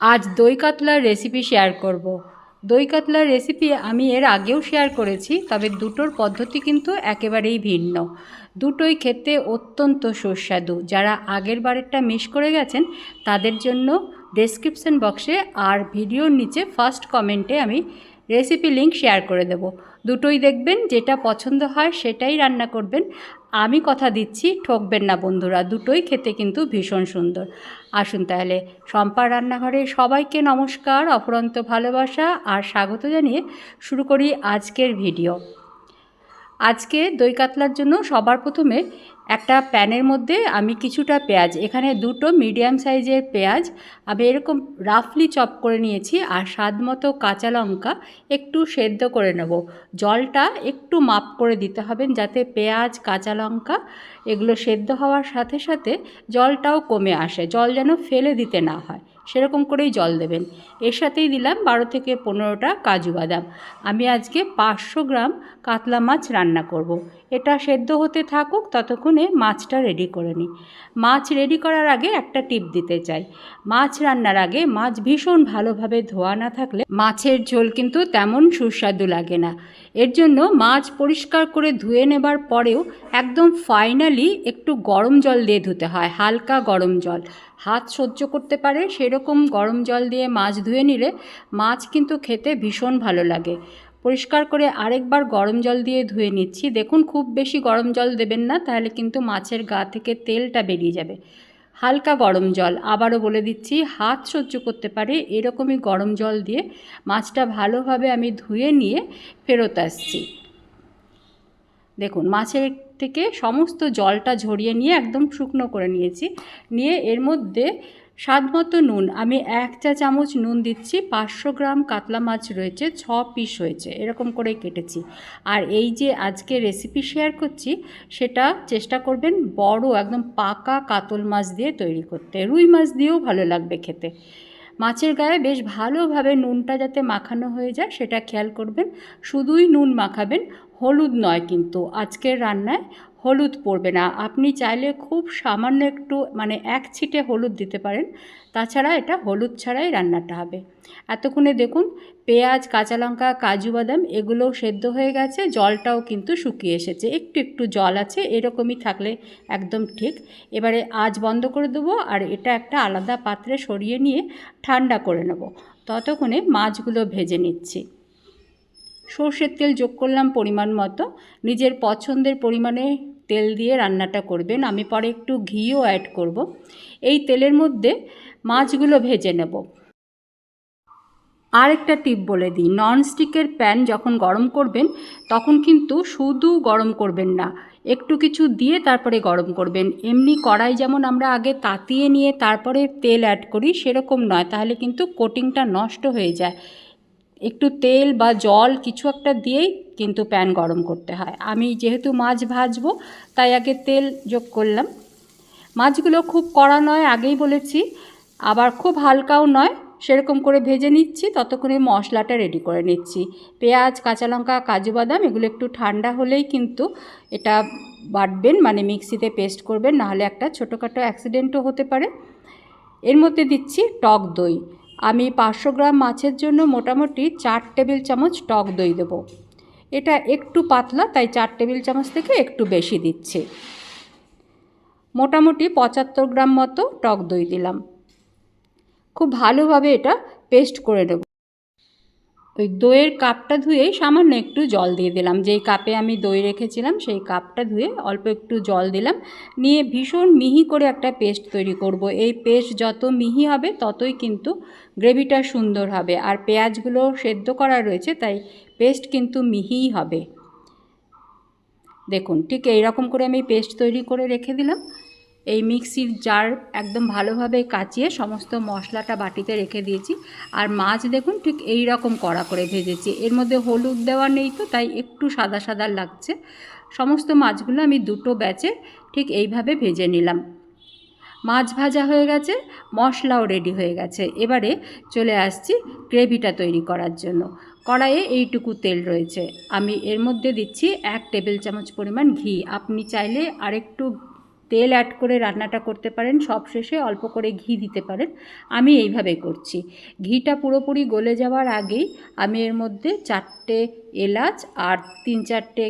আজ দই কাতলার recipe share করব। দই কাতলার রেসিপি আমি এর আগেও শেয়ার করেছি, তবে দুটোর পদ্ধতি কিন্তু একেবারেই ভিন্ন দুটোই খেতে অত্যন্ত সুস্বাদু যারা আগের বারেরটা মিস করে গেছেন, তাদের জন্য ডেসক্রিপশন বক্সে আর ভিডিওর নিচে ফার্স্ট কমেন্টে আমি রেসিপি লিঙ্ক শেয়ার করে দেব। দুটোই দেখবেন, যেটা পছন্দ হয় সেটাই রান্না করবেন। আমি কথা দিচ্ছি, ঠকবেন না বন্ধুরা, দুটোই খেতে কিন্তু ভীষণ সুন্দর। আসুন তাহলে শম্পার রান্নাঘরে সবাইকে নমস্কার অপরন্ত ভালোবাসা আর স্বাগত জানিয়ে শুরু করি আজকের ভিডিও। আজকে দই কাতলার জন্য সবার প্রথমে একটা প্যানের মধ্যে আমি কিছুটা পেঁয়াজ, এখানে দুটো মিডিয়াম সাইজের পেঁয়াজ, আমি এরকম রাফলি চপ করে নিয়েছি আর স্বাদ মতো কাঁচা লঙ্কা একটু সেদ্ধ করে নেব। জলটা একটু মাপ করে দিতে হবেন যাতে পেঁয়াজ, কাঁচা লঙ্কা এগুলো সেদ্ধ হওয়ার সাথে সাথে জলটাও কমে আসে, জল যেন ফেলে দিতে না হয়। সেরকম করেই জল দেবেন। এর সাথেই দিলাম বারো থেকে পনেরোটা কাজু বাদাম। আমি আজকে পাঁচশো গ্রাম কাতলা মাছ রান্না করব। এটা সেদ্ধ হতে থাকুক, ততক্ষণে মাছটা রেডি করে নিই। মাছ রেডি করার আগে একটা টিপ দিতে চাই। মাছ রান্নার আগে মাছ ভীষণ ভালোভাবে ধোয়া না থাকলে মাছের ঝোল কিন্তু তেমন সুস্বাদু লাগে না। এর জন্য মাছ পরিষ্কার করে ধুয়ে নেবার পরেও একদম ফাইনালি একটু গরম জল দিয়ে ধুতে হয়, হালকা গরম জল। হাত সহ্য করতে পারে সেরকম গরম জল দিয়ে মাছ ধুয়ে নিলে মাছ কিন্তু খেতে ভীষণ ভালো লাগে। পরিষ্কার করে আরেকবার গরম জল দিয়ে ধুয়ে নিচ্ছি। দেখুন, খুব বেশি গরম জল দেবেন না, তাহলে কিন্তু মাছের গা থেকে তেলটা বেরিয়ে যাবে। হালকা গরম জল, আবারও বলে দিচ্ছি, হাত সহ্য করতে পারে, এরকমই গরম জল দিয়ে মাছটা ভালোভাবে আমি ধুয়ে নিয়ে ফেরত আসছি। দেখুন, মাছের থেকে সমস্ত জলটা ঝরিয়ে নিয়ে একদম শুকনো করে নিয়েছি। নিয়ে এর মধ্যে স্বাদ মতো নুন। আমি এক চা চামচ নুন দিচ্ছি, পাঁচশো গ্রাম কাতলা মাছ রয়েছে, ছ পিস হয়েছে, এরকম করে কেটেছি। আর এই যে আজকে রেসিপি শেয়ার করছি, সেটা চেষ্টা করবেন বড়, একদম পাকা কাতল মাছ দিয়ে তৈরি করতে। রুই মাছ দিয়েও ভালো লাগবে খেতে। মাছের গায়ে বেশ ভালোভাবে নুনটা যাতে মাখানো হয়ে যায়, সেটা খেয়াল করবেন। শুধুই নুন মাখাবেন, হলুদ নয় কিন্তু। আজকের রান্নায় হলুদ পড়বে না। আপনি চাইলে খুব সামান্য একটু মানে এক ছিটে হলুদ দিতে পারেন। তাছাড়া এটা হলুদ ছাড়াই রান্নাটা হবে। এতক্ষণে দেখুন পেঁয়াজ, কাঁচা লঙ্কা, কাজু বাদাম এগুলোও সেদ্ধ হয়ে গেছে। জলটাও কিন্তু শুকিয়ে এসেছে। একটু একটু জল আছে, এরকমই থাকলে একদম ঠিক। এবারে আজ বন্ধ করে দেবো আর এটা একটা আলাদা পাত্রে সরিয়ে নিয়ে ঠান্ডা করে নেব। ততক্ষণে মাছগুলো ভেজে নিচ্ছি। সর্ষের তেল যোগ করলাম পরিমাণ মতো। নিজের পছন্দের পরিমাণে তেল দিয়ে রান্নাটা করবেন। আমি পরে একটু ঘিও অ্যাড করব। এই তেলের মধ্যে মাছগুলো ভেজে নেব। আরেকটা টিপ বলে দিই, ননস্টিকের প্যান যখন গরম করবেন, তখন কিন্তু শুধু গরম করবেন না, একটু কিছু দিয়ে তারপরে গরম করবেন। এমনি কড়াই যেমন আমরা আগে তাতিয়ে নিয়ে তারপরে তেল অ্যাড করি, সেরকম নয়, তাহলে কিন্তু কোটিংটা নষ্ট হয়ে যায়। একটু তেল বা জল কিছু একটা দিয়েই কিন্তু প্যান গরম করতে হয়। আমি যেহেতু মাছ ভাজবো, তাই আগে তেল যোগ করলাম। মাছগুলো খুব কড়া নয়, আগেই বলেছি, আবার খুব হালকাও নয় সেরকম করে ভেজে নিচ্ছি, ততক্ষণে মশলাটা রেডি করে নিচ্ছি। পেঁয়াজ, কাঁচা লঙ্কা, কাজু বাদাম, এগুলো একটু ঠান্ডা হলেই কিন্তু এটা বাটবেন মানে মিক্সিতে পেস্ট করবেন, নাহলে একটা ছোটোখাটো অ্যাক্সিডেন্টও হতে পারে। এর মধ্যে দিচ্ছি টক দই। আমি পাঁচশো গ্রাম মাছের জন্য মোটামুটি চার টেবিল চামচ টক দই দেবো। এটা একটু পাতলা, তাই চার টেবিল চামচ থেকে একটু বেশি দিচ্ছে। মোটামুটি পঁচাত্তর গ্রাম মতো টক দই দিলাম। খুব ভালোভাবে এটা পেস্ট করে নেব। ওই দইয়ের কাপটা ধুয়েই সামান্য একটু জল দিয়ে দিলাম। যেই কাপে আমি দই রেখেছিলাম, সেই কাপটা ধুয়ে অল্প একটু জল দিলাম। নিয়ে ভীষণ মিহি করে একটা পেস্ট তৈরি করব। এই পেস্ট যত মিহি হবে, ততই কিন্তু গ্রেভিটা সুন্দর হবে। আর পেঁয়াজগুলো সেদ্ধ করা রয়েছে, তাই পেস্ট কিন্তু মিহিই হবে। দেখুন, ঠিক এই রকম করে আমি পেস্ট তৈরি করে রেখে দিলাম। এই মিক্সির জার একদম ভালোভাবে কাচিয়ে সমস্ত মশলাটা বাটিতে রেখে দিয়েছি। আর মাছ দেখুন ঠিক এই রকম কড়া করে ভেজেছি। এর মধ্যে হলুদ দেওয়া নেই তো, তাই একটু সাদা সাদা লাগছে। সমস্ত মাছগুলো আমি দুটো ব্যাচে ঠিক এইভাবে ভেজে নিলাম। মাছ ভাজা হয়ে গেছে, মশলাও রেডি হয়ে গেছে। এবারে চলে আসছি গ্রেভিটা তৈরি করার জন্য। কড়াইয়ে এইটুকু তেল রয়েছে। আমি এর মধ্যে দিচ্ছি এক টেবিল চামচ পরিমাণ ঘি। আপনি চাইলে আরেকটু তেল অ্যাড করে রান্নাটা করতে পারেন সবশেষে অল্প করে ঘি দিতে পারেন। আমি এইভাবে করছি। ঘিটা পুরোপুরি গলে যাওয়ার আগেই আমি এর মধ্যে চারটে এলাচ আর তিন চারটে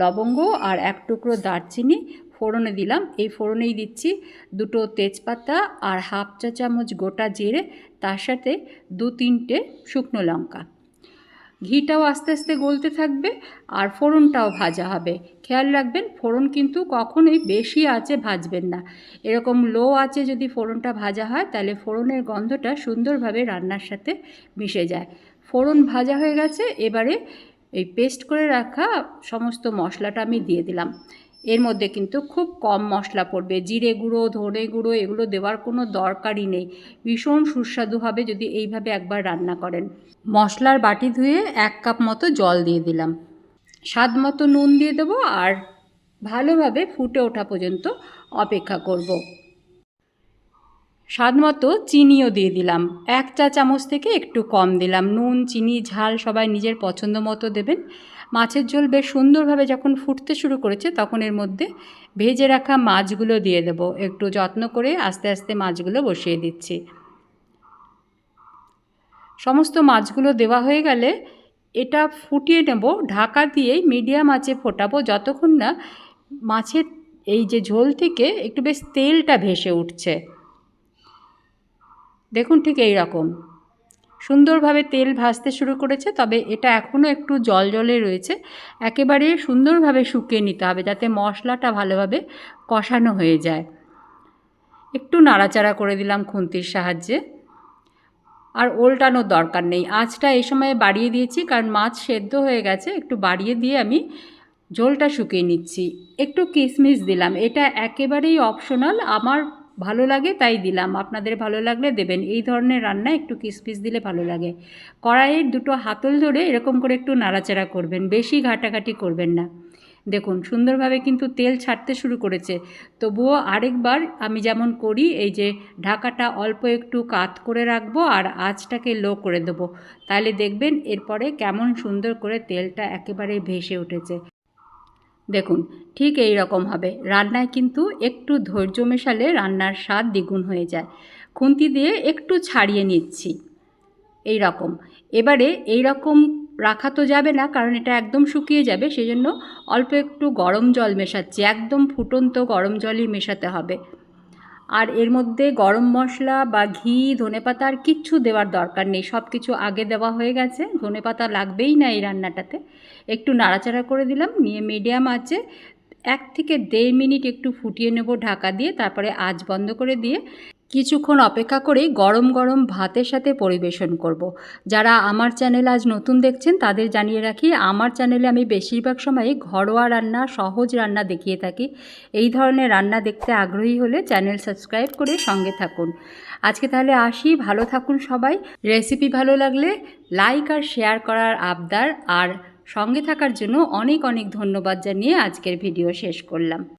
লবঙ্গ আর এক টুকরো দারচিনি ফোড়নে দিলাম। এই ফোড়নেই দিচ্ছি দুটো তেজপাতা আর হাফ চা চামচ গোটা জিরে, তার সাথে দু তিনটে শুকনো লঙ্কা। ঘিটাও আস্তে আস্তে গলতে থাকবে আর ফোড়নটাও ভাজা হবে। খেয়াল রাখবেন, ফোড়ন কিন্তু কখনোই বেশি আছে ভাজবেন না। এরকম লো আছে যদি ফোড়নটা ভাজা হয়, তাহলে ফোড়নের গন্ধটা সুন্দরভাবে রান্নার সাথে মিশে যায়। ফোড়ন ভাজা হয়ে গেছে, এবারে এই পেস্ট করে রাখা সমস্ত মশলাটা আমি দিয়ে দিলাম। এর মধ্যে কিন্তু খুব কম মশলা পড়বে। জিরে গুঁড়ো, ধনে গুঁড়ো এগুলো দেওয়ার কোনো দরকারই নেই। ভীষণ সুস্বাদু হবে যদি এইভাবে একবার রান্না করেন। মশলার বাটি ধুয়ে এক কাপ মতো জল দিয়ে দিলাম। স্বাদ মতো নুন দিয়ে দেবো আর ভালোভাবে ফুটে ওঠা পর্যন্ত অপেক্ষা করব। স্বাদ মতো চিনিও দিয়ে দিলাম। এক চা চামচ থেকে একটু কম দিলাম। নুন, চিনি, ঝাল সবাই নিজের পছন্দ মতো দেবেন। মাছের ঝোল বেশ সুন্দরভাবে যখন ফুটতে শুরু করেছে, তখন এর মধ্যে ভেজে রাখা মাছগুলো দিয়ে দেবো। একটু যত্ন করে আস্তে আস্তে মাছগুলো বসিয়ে দিচ্ছি। সমস্ত মাছগুলো দেওয়া হয়ে গেলে এটা ফুটিয়ে নেব। ঢাকা দিয়েই মিডিয়াম আঁচে ফোটাবো যতক্ষণ না মাছের এই যে ঝোল থেকে একটু বেশ তেলটা ভেসে উঠছে। দেখুন ঠিক এই রকম। সুন্দরভাবে তেল ভাজতে শুরু করেছে, তবে এটা এখনও একটু জল জলে রয়েছে। একেবারে সুন্দরভাবে শুকিয়ে নিতে হবে যাতে মশলাটা ভালোভাবে কষানো হয়ে যায়। একটু নাড়াচাড়া করে দিলাম খুন্তির সাহায্যে। আর ওল্টানোর দরকার নেই। আঁচটা এই সময় বাড়িয়ে দিয়েছি, কারণ মাছ সেদ্ধ হয়ে গেছে। একটু বাড়িয়ে দিয়ে আমি ঝোলটা শুকিয়ে নিচ্ছি। একটু কিশমিশ দিলাম। এটা একেবারেই অপশনাল আমার ভালো লাগে তাই দিলাম। আপনাদের ভালো লাগলে দেবেন। এই ধরনের রান্না একটু কিসপিস দিলে ভালো লাগে। কড়াইয়ের দুটো হাতল ধরে এরকম করে একটু নাড়াচাড়া করবেন, বেশি ঘাটাঘাটি করবেন না। দেখুন, সুন্দরভাবে কিন্তু তেল ছাড়তে শুরু করেছে। তবুও আরেকবার আমি যেমন করি, এই যে ঢাকাটা অল্প একটু কাত করে রাখব আর আঁচটাকে লো করে দেবো। তাহলে দেখবেন এরপরে কেমন সুন্দর করে তেলটা একেবারে ভেসে উঠেছে। দেখুন, ঠিক এই রকম হবে। রান্নায় কিন্তু একটু ধৈর্য মেশালে রান্নার স্বাদ দ্বিগুণ হয়ে যায়। খুন্তি দিয়ে একটু ছাড়িয়ে নিচ্ছি। এই রকম। এবারে এই রকম রাখা তো যাবে না, কারণ এটা একদম শুকিয়ে যাবে সেই জন্য অল্প একটু গরম জল মেশাচ্ছি। একদম ফুটন্ত গরম জলই মেশাতে হবে। আর এর মধ্যে গরম মশলা বা ঘি, ধনেপাতা আর কিচ্ছু দেওয়ার দরকার নেই। সব কিছু আগে দেওয়া হয়ে গেছে। ধনেপাতা লাগবেই না এই রান্নাটাতে। একটু নাড়াচাড়া করে দিলাম। নিয়ে মিডিয়াম আছে এক থেকে দেড় মিনিট একটু ফুটিয়ে নেব ঢাকা দিয়ে। তারপরে আঁচ বন্ধ করে দিয়ে কিছুক্ষণ অপেক্ষা করেই গরম গরম ভাতের সাথে পরিবেশন করব। যারা আমার চ্যানেল আজ নতুন দেখছেন, তাদের জানিয়ে রাখি, আমার চ্যানেলে আমি বেশিরভাগ সময় ঘরোয়া রান্না, সহজ রান্না দেখিয়ে থাকি। এই ধরনের রান্না দেখতে আগ্রহী হলে চ্যানেল সাবস্ক্রাইব করে সঙ্গে থাকুন। আজকে তাহলে আসি, ভালো থাকুন সবাই। রেসিপি ভালো লাগলে লাইক আর শেয়ার করার আবদার। আর সঙ্গে থাকার জন্য অনেক অনেক ধন্যবাদ জানিয়ে আজকের ভিডিও শেষ করলাম।